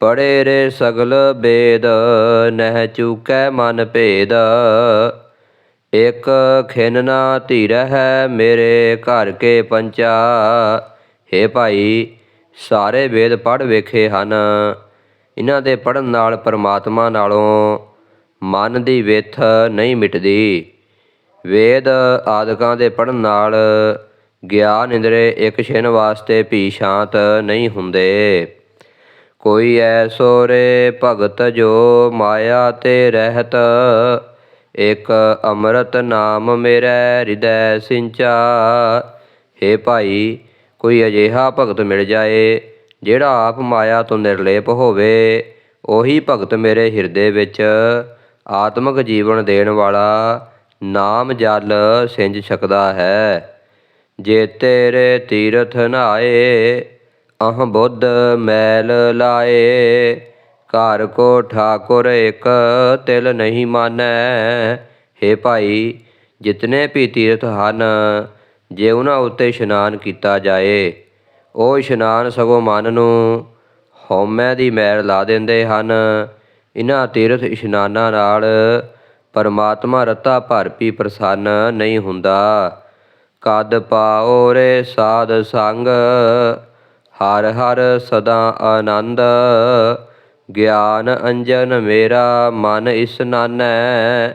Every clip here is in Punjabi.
ਪੜੇ ਰੇ ਸਗਲ ਬੇਦ, ਨਹਿ ਚੂਕੈ ਮਨ ਭੇਦ। ਇਕ ਖਿਨ ਨਾ ਧੀਰਹਿ ਮੇਰੇ ਘਰ ਕੇ ਪੰਚਾ। ਹੇ ਭਾਈ, ਸਾਰੇ ਵੇਦ ਪੜ੍ਹ ਵੇਖੇ ਹਨ। ਇਹਨਾਂ ਦੇ ਪੜਨ ਨਾਲ ਪਰਮਾਤਮਾ ਨਾਲੋਂ ਮਨ ਦੀ ਵਿਥ ਨਹੀਂ ਮਿਟਦੀ। ਵੇਦ ਆਦਿਕਾਂ ਦੇ ਪੜਨ ਨਾਲ ਗਿਆਨ ਇੰਦਰੇ ਇੱਕ ਛਿਨ ਵਾਸਤੇ ਭੀ ਸ਼ਾਂਤ ਨਹੀਂ ਹੁੰਦੇ। ਕੋਈ ਐਸੋ ਰੇ ਭਗਤ ਜੋ ਮਾਇਆ ਤੇ ਰਹਿਤ। ਇਕ ਅੰਮ੍ਰਿਤ ਨਾਮ ਮੇਰੇ ਹਿਰਦੈ ਸਿੰਚਾ। ਹੇ ਭਾਈ, ਕੋਈ ਅਜਿਹਾ ਭਗਤ ਮਿਲ ਜਾਏ, ਜਿਹੜਾ ਆਪ ਮਾਇਆ ਤੋਂ ਨਿਰਲੇਪ ਹੋਵੇ, ਉਹੀ ਭਗਤ ਮੇਰੇ ਹਿਰਦੇ ਵਿੱਚ ਆਤਮਿਕ ਜੀਵਨ ਦੇਣ ਵਾਲਾ ਨਾਮ ਜਲ ਸਿੰਜ ਸਕਦਾ ਹੈ। ਜੇ ਤੇਰੇ ਤੀਰਥ ਨਾਏ ਅਹ ਬੁੱਧ ਮੈਲ ਲਾਏ। ਘਰ ਕੋ ਠਾਕੁਰ ਇਕ ਤਿਲ ਨਹੀਂ ਮਾਨੈ। ਹੇ ਭਾਈ, ਜਿਤਨੇ ਵੀ ਤੀਰਥ ਹਨ, ਜੇ ਉਹਨਾਂ ਉੱਤੇ ਇਸ਼ਨਾਨ ਕੀਤਾ ਜਾਏ, ਉਹ ਇਸ਼ਨਾਨ ਸਗੋਂ ਮਨ ਨੂੰ ਹਉਮੈ ਦੀ ਮੈਲ ਲਾ ਦਿੰਦੇ ਹਨ। ਇਹਨਾਂ ਤੀਰਥ ਇਸ਼ਨਾਨਾਂ ਨਾਲ ਪਰਮਾਤਮਾ ਰਤਾ ਭਰ ਵੀ ਪ੍ਰਸੰਨ ਨਹੀਂ ਹੁੰਦਾ। ਕਦ ਪਾਓ ਰੇ ਸਾਧ ਸੰਗ ਹਰ ਹਰ ਸਦਾ ਆਨੰਦ, ਗਿਆਨ ਅੰਜਨ ਮੇਰਾ ਮਨ ਇਸ ਇਸਨਾਨੈ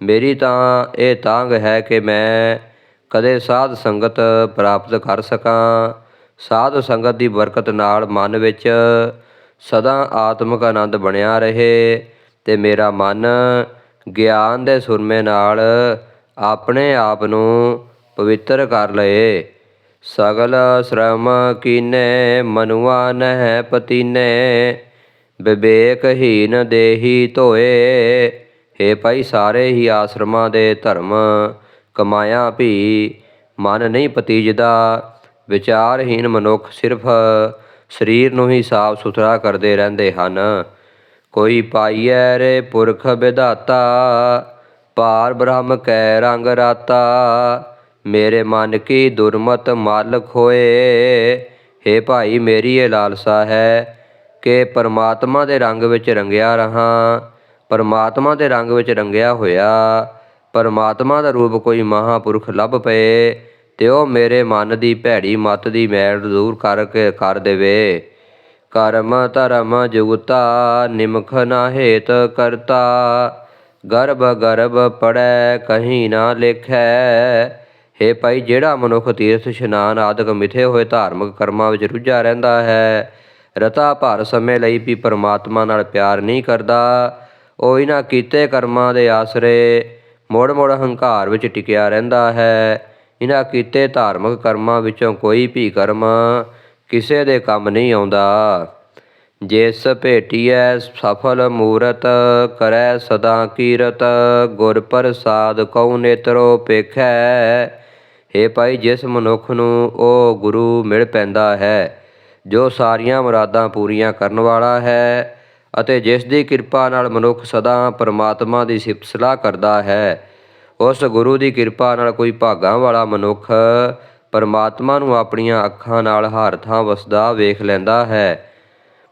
ਮੇਰੀ ਤਾਂ ਇਹ ਤਾਂਗ ਹੈ ਕਿ ਮੈਂ ਕਦੇ ਸਾਧ ਸੰਗਤ ਪ੍ਰਾਪਤ ਕਰ ਸਕਾਂ। ਸਾਧ ਸੰਗਤ ਦੀ ਬਰਕਤ ਨਾਲ ਮਨ ਵਿੱਚ ਸਦਾ ਆਤਮਿਕ ਆਨੰਦ ਬਣਿਆ ਰਹੇ ਤੇ ਮੇਰਾ ਮਨ ਗਿਆਨ ਦੇ ਸੁਰਮੇ ਨਾਲ ਆਪਣੇ ਆਪ ਨੂੰ ਪਵਿੱਤਰ ਕਰ ਲਏ। ਸਗਲ ਸ਼ਰਮ ਕੀਨੇ ਮਨੁਆ ਨਹਿ ਪਤੀਨੇ, ਵਿਵੇਕਹੀਨ ਦੇਹੀ ਧੋਏ। ਹੇ ਭਾਈ ਸਾਰੇ ਹੀ ਆਸ਼ਰਮਾਂ ਦੇ ਧਰਮ, ਕਮਾਇਆ ਭੀ ਮਨ ਨਹੀਂ ਪਤੀਜਦਾ। ਵਿਚਾਰਹੀਨ ਮਨੁੱਖ ਸਿਰਫ ਸਰੀਰ ਨੂੰ ਹੀ ਸਾਫ਼ ਸੁਥਰਾ ਕਰਦੇ ਰਹਿੰਦੇ ਹਨ। ਕੋਈ ਪਾਈਐ ਰੇ ਪੁਰਖ ਵਿਧਾਤਾ ਪਾਰ ਬ੍ਰਹਮ ਕੈ ਰੰਗ ਰਾਤਾ। ਮੇਰੇ ਮਨ ਕੀ ਦੁਰਮਤ ਮਾਲਕ ਹੋਏ? ਹੇ ਭਾਈ ਮੇਰੀ ਇਹ ਲਾਲਸਾ ਹੈ ਕਿ ਪਰਮਾਤਮਾ ਦੇ ਰੰਗ ਵਿੱਚ ਰੰਗਿਆ ਰਹਾ। ਪਰਮਾਤਮਾ ਦੇ ਰੰਗ ਵਿੱਚ ਰੰਗਿਆ ਹੋਇਆ। ਪਰਮਾਤਮਾ ਦਾ ਰੂਪ ਕੋਈ ਮਹਾਪੁਰਖ ਲੱਭ ਪਏ ਤੇ ਉਹ ਮੇਰੇ ਮਨ ਦੀ ਭੈੜੀ ਮਤ ਦੀ ਮੈਲ ਦੂਰ ਕਰਕੇ ਕਰ ਦੇਵੇ। ਕਰਮ ਧਰਮ ਜੁਗਤਾ ਨਿਮਖ ਨਾ ਹੇਤ ਕਰਤਾ। ਗਰਭ ਗਰਭ ਪੜੈ ਕਹੀਂ ਨਾ ਲਿਖੈ। ਹੇ ਭਾਈ, ਜਿਹੜਾ ਮਨੁੱਖ ਤੀਰਥ, ਇਸ਼ਨਾਨ ਆਦਿਕ ਮਿਥੇ ਹੋਏ ਧਾਰਮਿਕ ਕਰਮਾਂ ਵਿੱਚ ਰੁੱਝਾ ਰਹਿੰਦਾ ਹੈ, ਰਤਾ ਭਰ ਸਮੇਂ ਲਈ ਵੀ ਪਰਮਾਤਮਾ ਨਾਲ ਪਿਆਰ ਨਹੀਂ ਕਰਦਾ। ਉਹ ਇਹਨਾਂ ਕੀਤੇ ਕਰਮਾਂ ਦੇ ਆਸਰੇ ਮੋੜ ਮੋੜ ਹੰਕਾਰ ਵਿੱਚ ਟਿਕਿਆ ਰਹਿੰਦਾ ਹੈ। ਇਹਨਾਂ ਕੀਤੇ ਧਾਰਮਿਕ ਕਰਮਾਂ ਵਿੱਚੋਂ ਕੋਈ ਵੀ ਕਰਮ ਕਿਸੇ ਦੇ ਕੰਮ ਨਹੀਂ ਆਉਂਦਾ। ਜਿਸ ਭੇਟੀਐ ਸਫਲ ਮੂਰਤ, ਕਰੈ ਸਦਾ ਕੀਰਤ, ਗੁਰ ਪ੍ਰਸਾਦ ਕਉ ਨੇਤਰੋ ਪੇਖੈ। ਹੇ ਭਾਈ ਜਿਸ ਮਨੁੱਖ ਨੂੰ ਉਹ ਗੁਰੂ ਮਿਲ ਪੈਂਦਾ ਹੈ, ਜੋ ਸਾਰੀਆਂ ਮੁਰਾਦਾਂ ਪੂਰੀਆਂ ਕਰਨ ਵਾਲਾ ਹੈ ਅਤੇ ਜਿਸ ਦੀ ਕਿਰਪਾ ਨਾਲ ਮਨੁੱਖ ਸਦਾ ਪਰਮਾਤਮਾ ਦੀ ਸਿਫਤ ਸਲਾਹ ਕਰਦਾ ਹੈ, ਉਸ ਗੁਰੂ ਦੀ ਕਿਰਪਾ ਨਾਲ ਕੋਈ ਭਾਗਾਂ ਵਾਲਾ ਮਨੁੱਖ ਪਰਮਾਤਮਾ ਨੂੰ ਆਪਣੀਆਂ ਅੱਖਾਂ ਨਾਲ ਹਰ ਥਾਂ ਵਸਦਾ ਵੇਖ ਲੈਂਦਾ ਹੈ।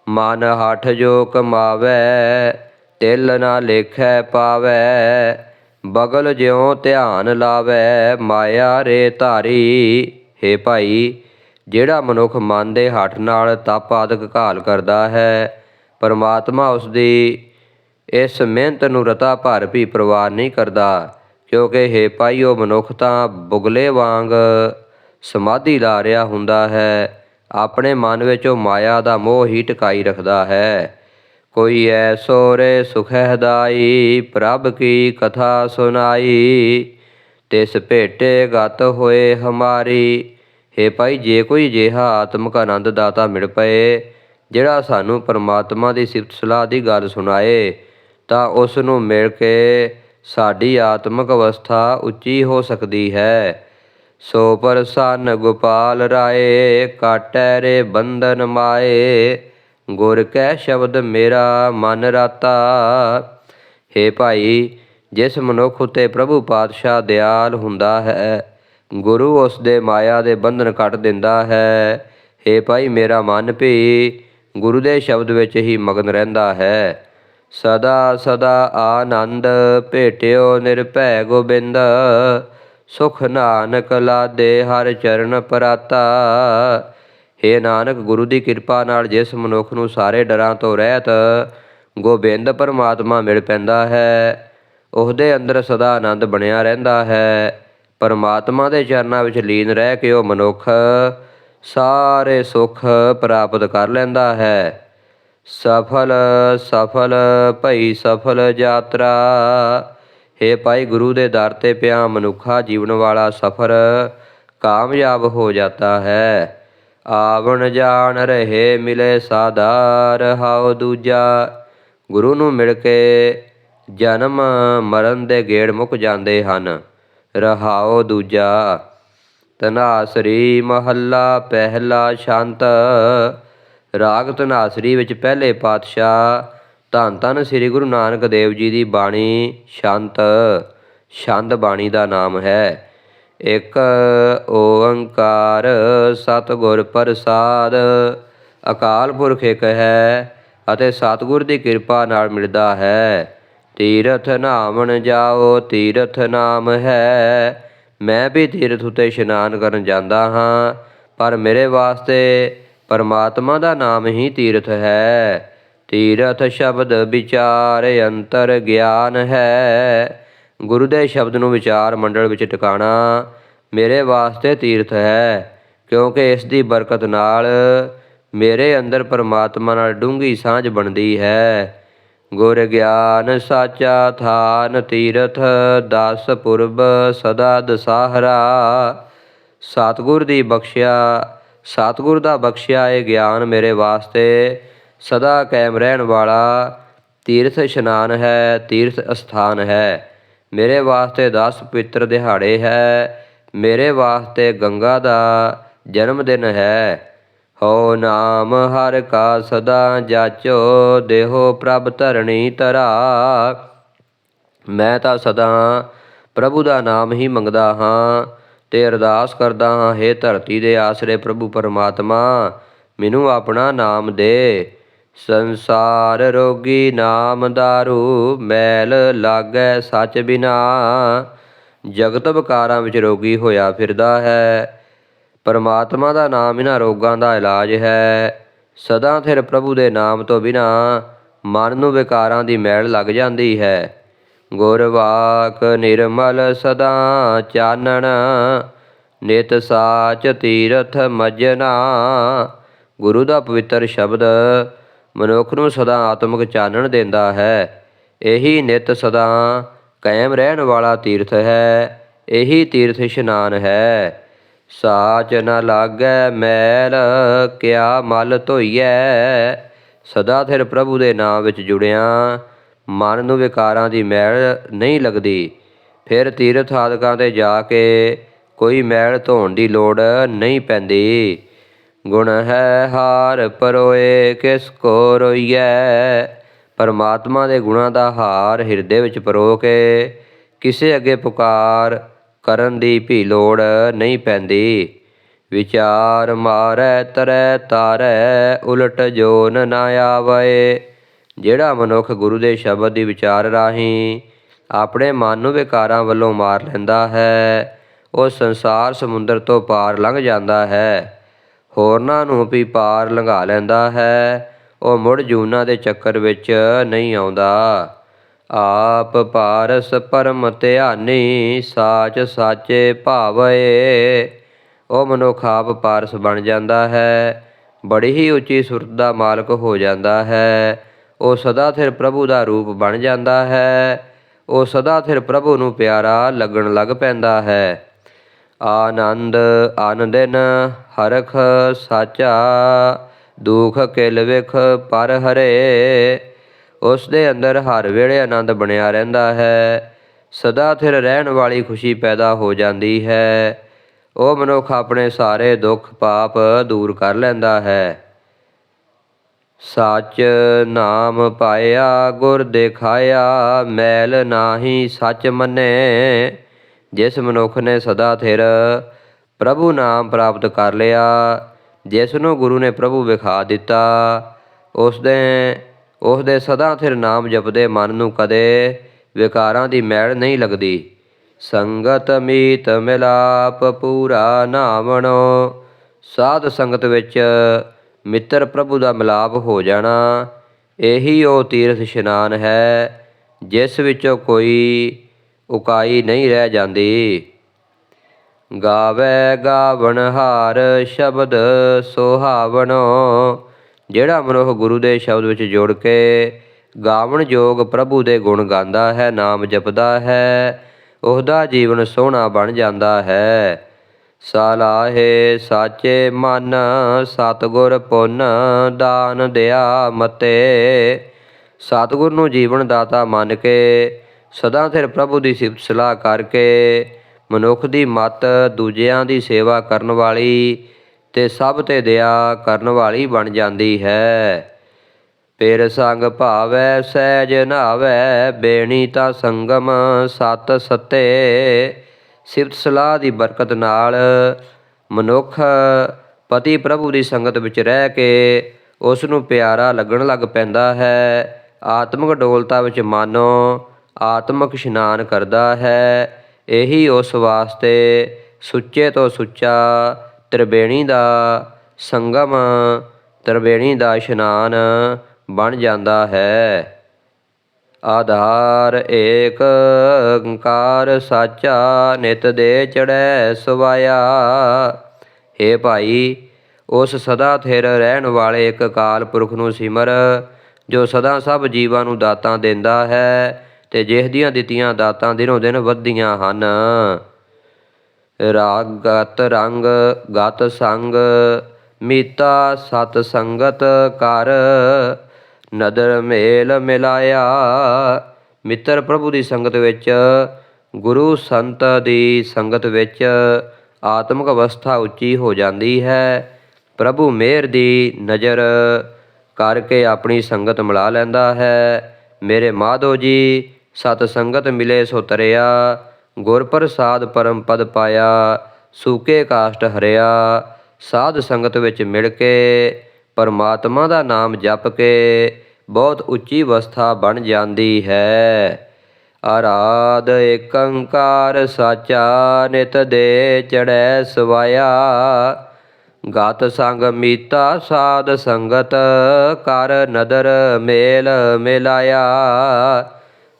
ਮਨ ਹੱਠ ਜੋ ਕਮਾਵੇ, ਤਿਲ ਨਾ ਲੇਖੈ ਪਾਵੇ ਬਗਲ ਜਿਉ ਧਿਆਨ ਲਾਵੇ, ਮਾਇਆ ਰੇ ਧਾਰੀ। ਹੇ ਭਾਈ, ਜਿਹੜਾ ਮਨੁੱਖ ਮਨ ਦੇ ਹੱਠ ਨਾਲ ਤਪ ਆਦਿਕ ਘਾਲ ਕਰਦਾ ਹੈ, ਪਰਮਾਤਮਾ ਉਸ ਦੀ ਇਸ ਮਿਹਨਤ ਨੂੰ ਰਤਾ ਭਰ ਵੀ ਪ੍ਰਵਾਨ ਨਹੀਂ ਕਰਦਾ। ਕਿਉਂਕਿ ਹੇ ਭਾਈ ਉਹ ਮਨੁੱਖ ਤਾਂ ਬੁਗਲੇ ਵਾਂਗ ਸਮਾਧੀ ਲਾ ਰਿਹਾ ਹੁੰਦਾ ਹੈ। ਆਪਣੇ ਮਨ ਵਿੱਚ ਉਹ ਮਾਇਆ ਦਾ ਮੋਹ ਹੀ ਟਿਕਾਈ ਰੱਖਦਾ ਹੈ। ਕੋਈ ਐਸੋ ਰੇ ਸੁਖ ਹਦਾਈ, ਪ੍ਰਭ ਕੀ ਕਥਾ ਸੁਨਾਈ ਤਿਸ ਭੇਟੇ ਗਤ ਹੋਏ ਹਮਾਰੀ, ਹੇ ਭਾਈ ਜੇ ਕੋਈ ਜਿਹਾ ਆਤਮਿਕ ਆਨੰਦ ਦਾਤਾ ਮਿਲ ਪਏ, ਜਿਹੜਾ ਸਾਨੂੰ ਪਰਮਾਤਮਾ ਦੀ ਸਿਫਤ ਸਲਾਹ ਦੀ ਗੱਲ ਸੁਣਾਏ, ਤਾਂ ਉਸ ਨੂੰ ਮਿਲ ਕੇ ਸਾਡੀ ਆਤਮਿਕ ਅਵਸਥਾ ਉੱਚੀ ਹੋ ਸਕਦੀ ਹੈ। ਸੋ ਪ੍ਰਸੰਨ ਗੋਪਾਲ ਰਾਏ ਕਾਟੈ ਰੇ ਬੰਧਨ ਮਾਏ ਗੁਰ ਕੈ ਸ਼ਬਦ ਮੇਰਾ ਮਨ ਰਾਤਾ। ਹੇ ਭਾਈ, ਜਿਸ ਮਨੁੱਖ ਉਤੇ ਪ੍ਰਭੂ ਪਾਤਸ਼ਾਹ ਦਿਆਲ ਹੁੰਦਾ ਹੈ, ਗੁਰੂ ਉਸ ਦੇ ਮਾਇਆ ਦੇ ਬੰਧਨ ਕੱਟ ਦਿੰਦਾ ਹੈ। ਹੇ ਭਾਈ, ਮੇਰਾ ਮਨ ਭੀ ਗੁਰੂ ਦੇ ਸ਼ਬਦ ਵਿੱਚ ਹੀ ਮਗਨ ਰਹਿੰਦਾ ਹੈ। ਸਦਾ ਸਦਾ ਆਨੰਦ ਭੇਟਿਓ ਨਿਰਭੈ ਗੋਬਿੰਦ। ਸੁਖ ਨਾਨਕ ਲਾਦੇ ਹਰ ਚਰਨ ਪਰਾਤਾ। ਹੇ ਨਾਨਕ, ਗੁਰੂ ਦੀ ਕਿਰਪਾ ਨਾਲ ਜਿਸ ਮਨੁੱਖ ਨੂੰ ਸਾਰੇ ਡਰਾਂ ਤੋਂ ਰਹਿਤ ਗੋਬਿੰਦ ਪਰਮਾਤਮਾ ਮਿਲ ਪੈਂਦਾ ਹੈ, ਉਹਦੇ ਅੰਦਰ ਸਦਾ ਆਨੰਦ ਬਣਿਆ ਰਹਿੰਦਾ ਹੈ। ਪਰਮਾਤਮਾ ਦੇ ਚਰਨਾਂ ਵਿੱਚ ਲੀਨ ਰਹਿ ਕੇ ਉਹ ਮਨੁੱਖ ਸਾਰੇ ਸੁੱਖ ਪ੍ਰਾਪਤ ਕਰ ਲੈਂਦਾ ਹੈ। ਸਫਲ ਸਫਲ, ਭਈ ਸਫਲ ਯਾਤਰਾ। ਹੇ ਭਾਈ, ਗੁਰੂ ਦੇ ਦਰ ਤੇ ਪਿਆ ਮਨੁੱਖਾ ਜੀਵਨ ਵਾਲਾ ਸਫਰ ਕਾਮਯਾਬ ਹੋ ਜਾਂਦਾ ਹੈ। ਆਵਣ ਜਾਣ ਰਹੇ ਮਿਲੇ ਸਾਧਾਰ, ਹਾਉ ਦੂਜਾ ਗੁਰੂ ਨੂੰ ਮਿਲ ਕੇ ਜਨਮ ਮਰਨ ਦੇ ਗੇੜ ਮੁੱਕ ਜਾਂਦੇ ਹਨ। ਰਹਾਉ ਦੂਜਾ ਤਨਾਸਰੀ ਮਹੱਲਾ ਪਹਿਲਾ ਸ਼ਾਂਤ, ਰਾਗ ਤਨਾਸਰੀ ਵਿੱਚ ਪਹਿਲੇ ਪਾਤਸ਼ਾਹ, ਧੰਨ ਧੰਨ ਸ੍ਰੀ ਗੁਰੂ ਨਾਨਕ ਦੇਵ ਜੀ ਦੀ ਬਾਣੀ ਸ਼ਾਂਤ, ਛੰਦ ਬਾਣੀ ਦਾ ਨਾਮ ਹੈ। ਇੱਕ ਓੰਕਾਰ ਸਤਿਗੁਰ ਪ੍ਰਸਾਦ। ਅਕਾਲ ਪੁਰਖ ਇੱਕ ਹੈ ਅਤੇ ਸਤਿਗੁਰ ਦੀ ਕਿਰਪਾ ਨਾਲ ਮਿਲਦਾ ਹੈ। ਤੀਰਥ ਨਾਮਣ ਜਾਓ, ਤੀਰਥ ਨਾਮ ਹੈ। ਮੈਂ ਵੀ ਤੀਰਥ ਉਤੇ ਇਸ਼ਨਾਨ ਕਰਨ ਜਾਂਦਾ ਹਾਂ, ਪਰ ਮੇਰੇ ਵਾਸਤੇ ਪਰਮਾਤਮਾ ਦਾ ਨਾਮ ਹੀ ਤੀਰਥ ਹੈ। ਤੀਰਥ ਸ਼ਬਦ ਵਿਚਾਰ ਅੰਤਰ ਗਿਆਨ ਹੈ। ਗੁਰੂ ਦੇ ਸ਼ਬਦ ਨੂੰ ਵਿਚਾਰ ਮੰਡਲ ਵਿੱਚ ਟਿਕਾਣਾ ਮੇਰੇ ਵਾਸਤੇ ਤੀਰਥ ਹੈ, ਕਿਉਂਕਿ ਇਸ ਦੀ ਬਰਕਤ ਨਾਲ ਮੇਰੇ ਅੰਦਰ ਪਰਮਾਤਮਾ ਨਾਲ ਡੂੰਘੀ ਸਾਂਝ ਬਣਦੀ ਹੈ। ਗੁਰ ਗਿਆਨ ਸਾਚਾ ਥਾਨ ਤੀਰਥ, ਦਸ ਪੁਰਬ ਸਦਾ ਦਸਾਹਰਾ। ਸਤਿਗੁਰ ਦੀ ਬਖਸ਼ਿਆ, ਸਤਿਗੁਰ ਦਾ ਬਖਸ਼ਿਆ ਇਹ ਗਿਆਨ ਮੇਰੇ ਵਾਸਤੇ ਸਦਾ ਕਾਇਮ ਰਹਿਣ ਵਾਲਾ ਤੀਰਥ ਇਸ਼ਨਾਨ ਹੈ, ਤੀਰਥ ਅਸਥਾਨ ਹੈ। ਮੇਰੇ ਵਾਸਤੇ 10 ਪਵਿੱਤਰ ਦਿਹਾੜੇ ਹੈ, ਮੇਰੇ ਵਾਸਤੇ ਗੰਗਾ ਦਾ ਜਨਮ ਦਿਨ ਹੈ। ਹੋ ਨਾਮ ਹਰ ਕਾ ਸਦਾ ਜਾਚੋ, ਦੇਹੋ ਪ੍ਰਭ ਧਰਣੀ ਧਰਾ। ਮੈਂ ਤਾਂ ਸਦਾ ਪ੍ਰਭੂ ਦਾ ਨਾਮ ਹੀ ਮੰਗਦਾ ਹਾਂ ਤੇ ਅਰਦਾਸ ਕਰਦਾ ਹਾਂ हे ਧਰਤੀ ਦੇ ਆਸਰੇ ਪ੍ਰਭੂ ਪਰਮਾਤਮਾ, ਮੈਨੂੰ ਆਪਣਾ ਨਾਮ ਦੇ। ਸੰਸਾਰ ਰੋਗੀ ਨਾਮ ਦਾਰੂ, ਮੈਲ ਲਾਗੈ ਸੱਚ ਬਿਨਾ। ਜਗਤ ਵਿਕਾਰਾਂ ਵਿੱਚ ਰੋਗੀ ਹੋਇਆ ਫਿਰਦਾ ਹੈ। ਪਰਮਾਤਮਾ ਦਾ ਨਾਮ ਇਹਨਾਂ ਰੋਗਾਂ ਦਾ ਇਲਾਜ ਹੈ। ਸਦਾ ਥਿਰ ਪ੍ਰਭੂ ਦੇ ਨਾਮ ਤੋਂ ਬਿਨਾ ਮਨ ਨੂੰ ਵਿਕਾਰਾਂ ਦੀ ਮੈਲ ਲੱਗ ਜਾਂਦੀ ਹੈ। ਗੁਰਵਾਕ ਨਿਰਮਲ ਸਦਾ ਚਾਨਣ, ਨਿਤ ਸਾਚ ਤੀਰਥ ਮਜਨਾ। ਗੁਰੂ ਦਾ ਪਵਿੱਤਰ ਸ਼ਬਦ ਮਨੁੱਖ ਨੂੰ ਸਦਾ ਆਤਮਿਕ ਚਾਨਣ ਦਿੰਦਾ ਹੈ। ਇਹੀ ਨਿਤ ਸਦਾ ਕਾਇਮ ਰਹਿਣ ਵਾਲਾ ਤੀਰਥ ਹੈ। ਇਹੀ ਤੀਰਥ ਇਸ਼ਨਾਨ ਹੈ। ਸਾਚ ਨ ਲਾਗੈ ਮੈਲ, ਕਿਆ ਮਲ ਧੋਈਐ। ਸਦਾ ਥਿਰ ਪ੍ਰਭੂ ਦੇ ਨਾਮ ਵਿੱਚ ਜੁੜਿਆ। ਮਨ ਨੂੰ ਵਿਕਾਰਾਂ ਦੀ ਮੈਲ ਨਹੀਂ ਲੱਗਦੀ। ਫਿਰ ਤੀਰਥ ਆਦਿਕਾਂ ਤੇ ਜਾ ਕੇ ਕੋਈ ਮੈਲ ਧੋਣ ਦੀ ਲੋੜ ਨਹੀਂ ਪੈਂਦੀ। ਗੁਣ ਹੈ ਹਾਰ ਪਰੋਏ ਕਿਸ ਕੋ ਰੋਈਐ? ਪਰਮਾਤਮਾ ਦੇ ਗੁਣਾਂ ਦਾ ਹਾਰ ਹਿਰਦੇ ਵਿੱਚ ਪਰੋ ਕੇ ਕਿਸੇ ਅੱਗੇ ਪੁਕਾਰ ਕਰਨ ਦੀ ਵੀ ਲੋੜ ਨਹੀਂ ਪੈਂਦੀ। ਵਿਚਾਰ ਮਾਰੈ, ਤਰੈ, ਤਾਰੈ, ਉਲਟ ਜੋਨ ਨਾ ਆਵੇ ਜਿਹੜਾ ਮਨੁੱਖ ਗੁਰੂ ਦੇ ਸ਼ਬਦ ਦੀ ਵਿਚਾਰ ਰਾਹੀਂ ਆਪਣੇ ਮਨ ਨੂੰ ਵਿਕਾਰਾਂ ਵੱਲੋਂ ਮਾਰ ਲੈਂਦਾ ਹੈ, ਉਹ ਸੰਸਾਰ ਸਮੁੰਦਰ ਤੋਂ ਪਾਰ ਲੰਘ ਜਾਂਦਾ ਹੈ। ਹੋਰਨਾਂ ਨੂੰ ਵੀ ਪਾਰ ਲੰਘਾ ਲੈਂਦਾ ਹੈ। ਉਹ ਮੁੜ ਜੂਨਾ ਦੇ ਚੱਕਰ ਵਿੱਚ ਨਹੀਂ ਆਉਂਦਾ। ਆਪ ਪਾਰਸ ਪਰਮ ਧਿਆਨੀ, ਸਾਚ ਸਾਚੇ ਭਾਵਏ। ਉਹ ਮਨੁੱਖ ਆਪ ਪਾਰਸ ਬਣ ਜਾਂਦਾ ਹੈ। ਬੜੀ ਹੀ ਉੱਚੀ ਸੁਰਤ ਦਾ ਮਾਲਕ ਹੋ ਜਾਂਦਾ ਹੈ। ਉਹ ਸਦਾ ਥਿਰ ਪ੍ਰਭੂ ਦਾ ਰੂਪ ਬਣ ਜਾਂਦਾ ਹੈ। ਉਹ ਸਦਾ ਥਿਰ ਪ੍ਰਭੂ ਨੂੰ ਪਿਆਰਾ ਲੱਗਣ ਲੱਗ ਪੈਂਦਾ ਹੈ। ਆਨੰਦ ਆਨੰਦਨ ਹਰਖ ਸਾਚਾ, ਦੁਖ ਕਿਲ ਵਿਖ ਪਰ ਹਰੇ। ਉਸ ਦੇ ਅੰਦਰ ਹਰ ਵੇਲੇ ਆਨੰਦ ਬਣਿਆ ਰਹਿੰਦਾ ਹੈ। ਸਦਾ ਥਿਰ ਰਹਿਣ ਵਾਲੀ ਖੁਸ਼ੀ ਪੈਦਾ ਹੋ ਜਾਂਦੀ ਹੈ। ਉਹ ਮਨੁੱਖ ਆਪਣੇ ਸਾਰੇ ਦੁੱਖ ਪਾਪ ਦੂਰ ਕਰ ਲੈਂਦਾ ਹੈ। ਸੱਚ ਨਾਮ ਪਾਇਆ, ਗੁਰ ਦਿਖਾਇਆ, ਮੈਲ ਨਾਹੀ ਸੱਚ ਮੰਨੇ। ਜਿਸ ਮਨੁੱਖ ਨੇ ਸਦਾ ਥਿਰ ਪ੍ਰਭੂ ਨਾਮ ਪ੍ਰਾਪਤ ਕਰ ਲਿਆ, ਜਿਸ ਨੂੰ ਗੁਰੂ ਨੇ ਪ੍ਰਭੂ ਵਿਖਾ ਦਿੱਤਾ, ਉਸ ਦੇ ਉਸ ਦੇ ਸਦਾ ਥਿਰ ਨਾਮ ਜਪਦੇ ਮਨ ਨੂੰ ਕਦੇ ਵਿਕਾਰਾਂ ਦੀ ਮੈਲ ਨਹੀਂ ਲੱਗਦੀ। ਸੰਗਤ ਮੀਤ ਮਿਲਾਪ ਪੂਰਾ ਨਾਵਣੋ, ਸਾਧ ਸੰਗਤ ਵਿੱਚ ਮਿੱਤਰ ਪ੍ਰਭੂ ਦਾ ਮਿਲਾਪ ਹੋ ਜਾਣਾ, ਇਹੀ ਉਹ ਤੀਰਥ ਇਸ਼ਨਾਨ ਹੈ, ਜਿਸ ਵਿੱਚੋਂ ਕੋਈ ਉਕਾਈ ਨਹੀਂ ਰਹਿ ਜਾਂਦੀ। ਗਾਵੇ ਗਾਵਣ ਹਾਰ ਸ਼ਬਦ ਸੁਹਾਵਣੋ, ਜਿਹੜਾ ਮਨੁੱਖ ਗੁਰੂ ਦੇ ਸ਼ਬਦ ਵਿੱਚ ਜੁੜ ਕੇ ਗਾਵਣ ਜੋਗ ਪ੍ਰਭੂ ਦੇ ਗੁਣ ਗਾਉਂਦਾ ਹੈ, ਨਾਮ ਜਪਦਾ ਹੈ, ਉਹਦਾ ਜੀਵਨ ਸੋਹਣਾ ਬਣ ਜਾਂਦਾ ਹੈ। ਸਲਾਹੇ ਸਾਚੇ ਮਨ, ਸਤਗੁਰ ਪੁੰਨ ਦਾਨ ਦਿਆ ਮਤੇ। ਸਤਗੁਰ ਨੂੰ ਜੀਵਨ ਦਾਤਾ ਮੰਨ ਕੇ ਸਦਾ ਸਿਰ ਪ੍ਰਭੂ ਦੀ ਸਿਫਤ ਸਲਾਹ ਕਰਕੇ ਮਨੁੱਖ ਦੀ ਮਤ ਦੂਜਿਆਂ ਦੀ ਸੇਵਾ ਕਰਨ ਵਾਲੀ ਤੇ ਸਭ ਤੇ ਦਇਆ ਕਰਨ ਵਾਲੀ ਬਣ ਜਾਂਦੀ ਹੈ। ਪੇਰ ਸੰਗ ਭਾਵੈ, ਸਹਿਜ ਨਾਵੈ, ਬੇਣੀ ਤਾਂ ਸੰਗਮ ਸਤ ਸਤੇ। ਸਿਫਤ ਸਲਾਹ ਦੀ ਬਰਕਤ ਨਾਲ ਮਨੁੱਖ ਪਤੀ ਪ੍ਰਭੂ ਦੀ ਸੰਗਤ ਵਿੱਚ ਰਹਿ ਕੇ ਉਸ ਨੂੰ ਪਿਆਰਾ ਲੱਗਣ ਲੱਗ ਪੈਂਦਾ ਹੈ। ਆਤਮਿਕ ਡੋਲਤਾ ਵਿੱਚ ਮਾਨੋ ਆਤਮਿਕ ਇਸ਼ਨਾਨ ਕਰਦਾ ਹੈ। ਇਹੀ ਉਸ ਵਾਸਤੇ ਸੁੱਚੇ ਤੋਂ ਸੁੱਚਾ ਤ੍ਰਿਵੇਣੀ ਦਾ ਸੰਗਮ, ਤ੍ਰਿਵੇਣੀ ਦਾ ਇਸ਼ਨਾਨ ਬਣ ਜਾਂਦਾ ਹੈ। ਆਧਾਰ ਏਕ, ਓੰਕਾਰ ਸਾਚਾ, ਨਿਤ ਦੇ ਚੜੈ ਸਵਾਇਆ। ਏ ਭਾਈ, ਉਸ ਸਦਾ ਥਿਰ ਰਹਿਣ ਵਾਲੇ ਇੱਕ ਕਾਲ ਪੁਰਖ ਨੂੰ ਸਿਮਰ, ਜੋ ਸਦਾ ਸਭ ਜੀਵਾਂ ਨੂੰ ਦਾਤਾਂ ਦਿੰਦਾ ਹੈ। ਤੇ ਜਿਸ ਦੀਆਂ ਦਿੱਤੀਆਂ ਦਾਤਾਂ ਦਿਨੋਂ ਦਿਨ ਵੱਧਦੀਆਂ ਹਨ। ਰਾਗ ਗਤ ਰੰਗ, ਗਤ ਸੰਗ, ਮੀਤਾ ਸਤ ਸੰਗਤ ਕਰ, ਨਦਰ ਮੇਲ ਮਿਲਾਇਆ। ਮਿੱਤਰ ਪ੍ਰਭੂ ਦੀ ਸੰਗਤ ਵਿੱਚ, ਗੁਰੂ ਸੰਤ ਦੀ ਸੰਗਤ ਵਿੱਚ ਆਤਮਿਕ ਅਵਸਥਾ ਉੱਚੀ ਹੋ ਜਾਂਦੀ ਹੈ। ਪ੍ਰਭੂ ਮਿਹਰ ਦੀ ਨਜ਼ਰ ਕਰਕੇ ਆਪਣੀ ਸੰਗਤ ਮਿਲਾ ਲੈਂਦਾ ਹੈ। ਮੇਰੇ ਮਾਧੋ ਜੀ ਸਤ ਸੰਗਤ ਮਿਲੇ ਸੋ ਤਰਿਆ, ਗੁਰ ਪ੍ਰਸਾਦ ਪਰਮ ਪਦ ਪਾਇਆ, ਸੂਕੇ ਕਾਸ਼ਟ ਹਰਿਆ। ਸਾਧ ਸੰਗਤ ਵਿੱਚ ਮਿਲ ਕੇ ਪਰਮਾਤਮਾ ਦਾ ਨਾਮ ਜਪ ਕੇ ਬਹੁਤ ਉੱਚੀ ਅਵਸਥਾ ਬਣ ਜਾਂਦੀ ਹੈ। ਆਰਾਧ ਏਕੰਕਾਰ ਸਾਚਾ ਨਿਤ ਦੇ ਚੜੈ ਸਵਾਇਆ। ਗਤ ਸੰਗ ਮੀਤਾ ਸਾਧ ਸੰਗਤ ਕਰ ਨਦਰ ਮੇਲ ਮਿਲਾਇਆ।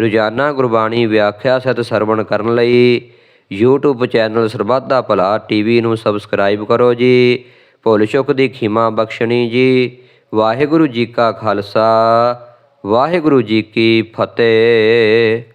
ਰੋਜ਼ਾਨਾ ਗੁਰਬਾਣੀ ਵਿਆਖਿਆ ਸਤ ਸਰਵਣ ਕਰਨ ਲਈ YouTube ਚੈਨਲ ਸਰਬੱਤ ਦਾ ਭਲਾ ਟੀਵੀ ਨੂੰ ਸਬਸਕ੍ਰਾਈਬ ਕਰੋ ਜੀ। ਭੁੱਲ ਚੁੱਕ ਦੀ ਖਿਮਾ ਬਖਸ਼ਣੀ ਜੀ। ਵਾਹਿਗੁਰੂ ਜੀ ਕਾ ਖਾਲਸਾ, ਵਾਹਿਗੁਰੂ ਜੀ ਕੀ ਫਤਿਹ।